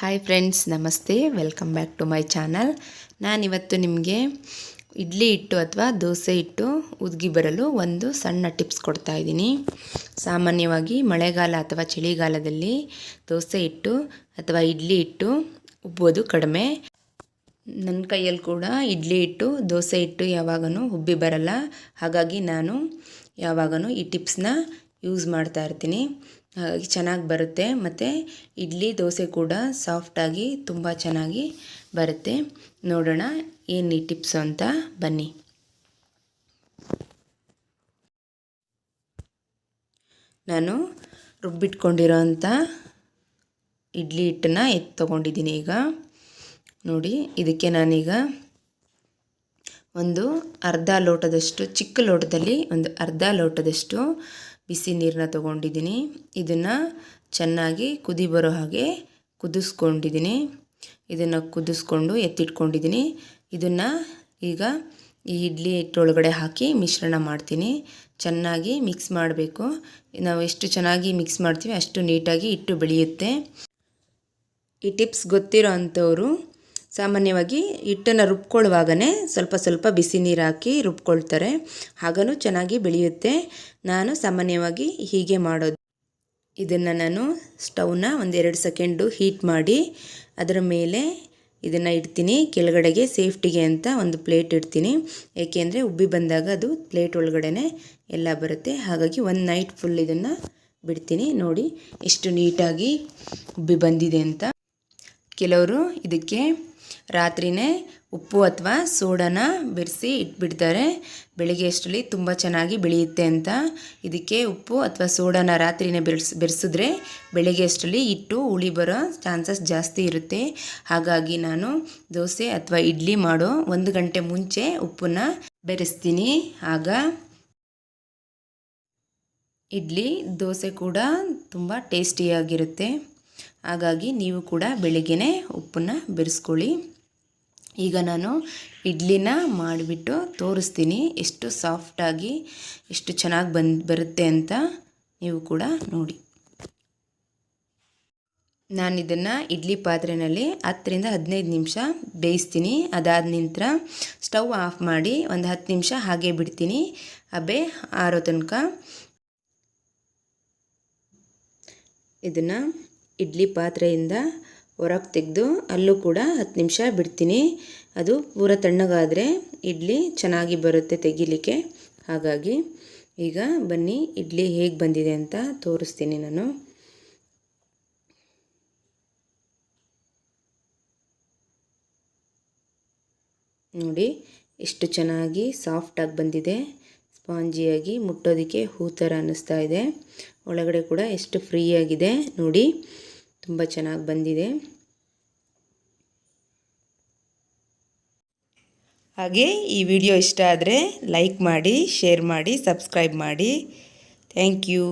Hi friends ನಮಸ್ತೆ. Welcome back to my channel ನಾನಿವತ್ತು ನಿಮಗೆ ಇಡ್ಲಿ ಹಿಟ್ಟು ಅಥವಾ ದೋಸೆ ಹಿಟ್ಟು ಉದ್ಗಿ ಬರಲು ಒಂದು ಸಣ್ಣ ಟಿಪ್ಸ್ ಕೊಡ್ತಾ ಇದ್ದೀನಿ. ಸಾಮಾನ್ಯವಾಗಿ ಮಳೆಗಾಲ ಅಥವಾ ಚಳಿಗಾಲದಲ್ಲಿ ದೋಸೆ ಹಿಟ್ಟು ಅಥವಾ ಇಡ್ಲಿ ಹಿಟ್ಟು ಉಬ್ಬೋದು ಕಡಿಮೆ. ನನ್ನ ಕೈಯಲ್ಲಿ ಕೂಡ ಇಡ್ಲಿ ಹಿಟ್ಟು, ದೋಸೆ ಹಿಟ್ಟು ಯಾವಾಗಲೂ ಉಬ್ಬಿ ಬರಲ್ಲ. ಹಾಗಾಗಿ ನಾನು ಯಾವಾಗಲೂ ಈ ಟಿಪ್ಸ್ನ ಯೂಸ್ ಮಾಡ್ತಾ ಇರ್ತೀನಿ. ಹಾಗಾಗಿ ಚೆನ್ನಾಗಿ ಬರುತ್ತೆ. ಮತ್ತು ಇಡ್ಲಿ ದೋಸೆ ಕೂಡ ಸಾಫ್ಟಾಗಿ ತುಂಬ ಚೆನ್ನಾಗಿ ಬರುತ್ತೆ. ನೋಡೋಣ ಏನು ಈ ಟಿಪ್ಸು ಅಂತ. ಬನ್ನಿ. ನಾನು ರುಬ್ಬಿಟ್ಕೊಂಡಿರೋ ಅಂಥ ಇಡ್ಲಿ ಹಿಟ್ಟನ್ನ ಎತ್ತು ತೊಗೊಂಡಿದ್ದೀನಿ ಈಗ. ನೋಡಿ, ಇದಕ್ಕೆ ನಾನೀಗ ಒಂದು ಅರ್ಧ ಲೋಟದಷ್ಟು ಚಿಕ್ಕ ಲೋಟದಲ್ಲಿ ಒಂದು ಅರ್ಧ ಲೋಟದಷ್ಟು ಬಿಸಿ ನೀರನ್ನ ತೊಗೊಂಡಿದ್ದೀನಿ. ಇದನ್ನು ಚೆನ್ನಾಗಿ ಕುದಿ ಬರೋ ಹಾಗೆ ಕುದಿಸ್ಕೊಂಡಿದ್ದೀನಿ. ಇದನ್ನು ಕುದಿಸ್ಕೊಂಡು ಎತ್ತಿಟ್ಕೊಂಡಿದ್ದೀನಿ. ಇದನ್ನು ಈಗ ಈ ಇಡ್ಲಿ ಹಿಟ್ಟೊಳಗಡೆ ಹಾಕಿ ಮಿಶ್ರಣ ಮಾಡ್ತೀನಿ. ಚೆನ್ನಾಗಿ ಮಿಕ್ಸ್ ಮಾಡಬೇಕು. ನಾವು ಎಷ್ಟು ಚೆನ್ನಾಗಿ ಮಿಕ್ಸ್ ಮಾಡ್ತೀವಿ ಅಷ್ಟು ನೀಟಾಗಿ ಹಿಟ್ಟು ಬೆಳೆಯುತ್ತೆ. ಈ ಟಿಪ್ಸ್ ಗೊತ್ತಿರೋ ಅಂಥವರು ಸಾಮಾನ್ಯವಾಗಿ ಹಿಟ್ಟನ್ನು ರುಬ್ಕೊಳ್ಳುವಾಗನೇ ಸ್ವಲ್ಪ ಸ್ವಲ್ಪ ಬಿಸಿ ನೀರು ಹಾಕಿ ರುಬ್ಕೊಳ್ತಾರೆ. ಹಾಗೂ ಚೆನ್ನಾಗಿ ಬೆಳೆಯುತ್ತೆ. ನಾನು ಸಾಮಾನ್ಯವಾಗಿ ಹೀಗೆ ಮಾಡೋದು. ಇದನ್ನು ನಾನು ಸ್ಟವ್ನ ಒಂದೆರಡು ಸೆಕೆಂಡು ಹೀಟ್ ಮಾಡಿ ಅದರ ಮೇಲೆ ಇದನ್ನು ಇಡ್ತೀನಿ. ಕೆಳಗಡೆಗೆ ಸೇಫ್ಟಿಗೆ ಅಂತ ಒಂದು ಪ್ಲೇಟ್ ಇಡ್ತೀನಿ. ಏಕೆಂದರೆ ಉಬ್ಬಿ ಬಂದಾಗ ಅದು ಪ್ಲೇಟ್ ಒಳಗಡೆ ಎಲ್ಲ ಬರುತ್ತೆ. ಹಾಗಾಗಿ ಒಂದು ನೈಟ್ ಫುಲ್ ಇದನ್ನು ಬಿಡ್ತೀನಿ. ನೋಡಿ, ಎಷ್ಟು ನೀಟಾಗಿ ಉಬ್ಬಿ ಬಂದಿದೆ ಅಂತ. ಕೆಲವರು ಇದಕ್ಕೆ ರಾತ್ರಿಯೇ ಉಪ್ಪು ಅಥವಾ ಸೋಡನ ಬೆರೆಸಿ ಇಟ್ಬಿಡ್ತಾರೆ. ಬೆಳಿಗ್ಗೆ ಅಷ್ಟರಲ್ಲಿ ತುಂಬ ಚೆನ್ನಾಗಿ ಬೆಳೆಯುತ್ತೆ ಅಂತ. ಇದಕ್ಕೆ ಉಪ್ಪು ಅಥವಾ ಸೋಡನ ರಾತ್ರಿನೇ ಬೆರೆಸಿ, ಬೆರೆಸಿದ್ರೆ ಬೆಳಿಗ್ಗೆ ಅಷ್ಟರಲ್ಲಿ ಇಟ್ಟು ಉಳಿ ಬರೋ ಚಾನ್ಸಸ್ ಜಾಸ್ತಿ ಇರುತ್ತೆ. ಹಾಗಾಗಿ ನಾನು ದೋಸೆ ಅಥವಾ ಇಡ್ಲಿ ಮಾಡೋ ಒಂದು ಗಂಟೆ ಮುಂಚೆ ಉಪ್ಪನ್ನ ಬೆರೆಸ್ತೀನಿ. ಆಗ ಇಡ್ಲಿ, ದೋಸೆ ಕೂಡ ತುಂಬ ಟೇಸ್ಟಿಯಾಗಿರುತ್ತೆ. ಹಾಗಾಗಿ ನೀವು ಕೂಡ ಬೆಳಿಗ್ಗೆನೇ ಉಪ್ಪನ್ನು ಬೆರೆಸ್ಕೊಳ್ಳಿ. ಈಗ ನಾನು ಇಡ್ಲಿನ ಮಾಡಿಬಿಟ್ಟು ತೋರಿಸ್ತೀನಿ ಎಷ್ಟು ಸಾಫ್ಟಾಗಿ ಎಷ್ಟು ಚೆನ್ನಾಗಿ ಬರುತ್ತೆ ಅಂತ ನೀವು ಕೂಡ ನೋಡಿ. ನಾನು ಇದನ್ನು ಇಡ್ಲಿ ಪಾತ್ರೆಯಲ್ಲಿ ಹತ್ತರಿಂದ ಹದಿನೈದು ನಿಮಿಷ ಬೇಯಿಸ್ತೀನಿ. ಅದಾದ ನಂತರ ಸ್ಟವ್ ಆಫ್ ಮಾಡಿ ಒಂದು ಹತ್ತು ನಿಮಿಷ ಹಾಗೆ ಬಿಡ್ತೀನಿ. ಅಬೆ ಆರೋ ತನಕ ಇದನ್ನು ಇಡ್ಲಿ ಪಾತ್ರೆಯಿಂದ ಹೊರಗೆ ತೆಗೆದು ಅಲ್ಲೂ ಕೂಡ ಹತ್ತು ನಿಮಿಷ ಬಿಡ್ತೀನಿ. ಅದು ಪೂರ ತಣ್ಣಗಾದರೆ ಇಡ್ಲಿ ಚೆನ್ನಾಗಿ ಬರುತ್ತೆ ತೆಗಿಲಿಕ್ಕೆ. ಹಾಗಾಗಿ ಈಗ ಬನ್ನಿ, ಇಡ್ಲಿ ಹೇಗೆ ಬಂದಿದೆ ಅಂತ ತೋರಿಸ್ತೀನಿ ನಾನು. ನೋಡಿ, ಎಷ್ಟು ಚೆನ್ನಾಗಿ ಸಾಫ್ಟಾಗಿ ಬಂದಿದೆ. ಸ್ಪಾಂಜಿಯಾಗಿ ಮುಟ್ಟೋದಕ್ಕೆ ಹೂ ಥರ ಅನ್ನಿಸ್ತಾ ಇದೆ. ಒಳಗಡೆ ಕೂಡ ಎಷ್ಟು ಫ್ರೀಯಾಗಿದೆ ನೋಡಿ ತುಂಬ ಚೆನ್ನಾಗಿ ಬಂದಿದೆ. ಹಾಗೆ ಈ ವಿಡಿಯೋ ಇಷ್ಟ ಆದರೆ ಲೈಕ್ ಮಾಡಿ, ಶೇರ್ ಮಾಡಿ, ಸಬ್ಸ್ಕ್ರೈಬ್ ಮಾಡಿ. Thank you.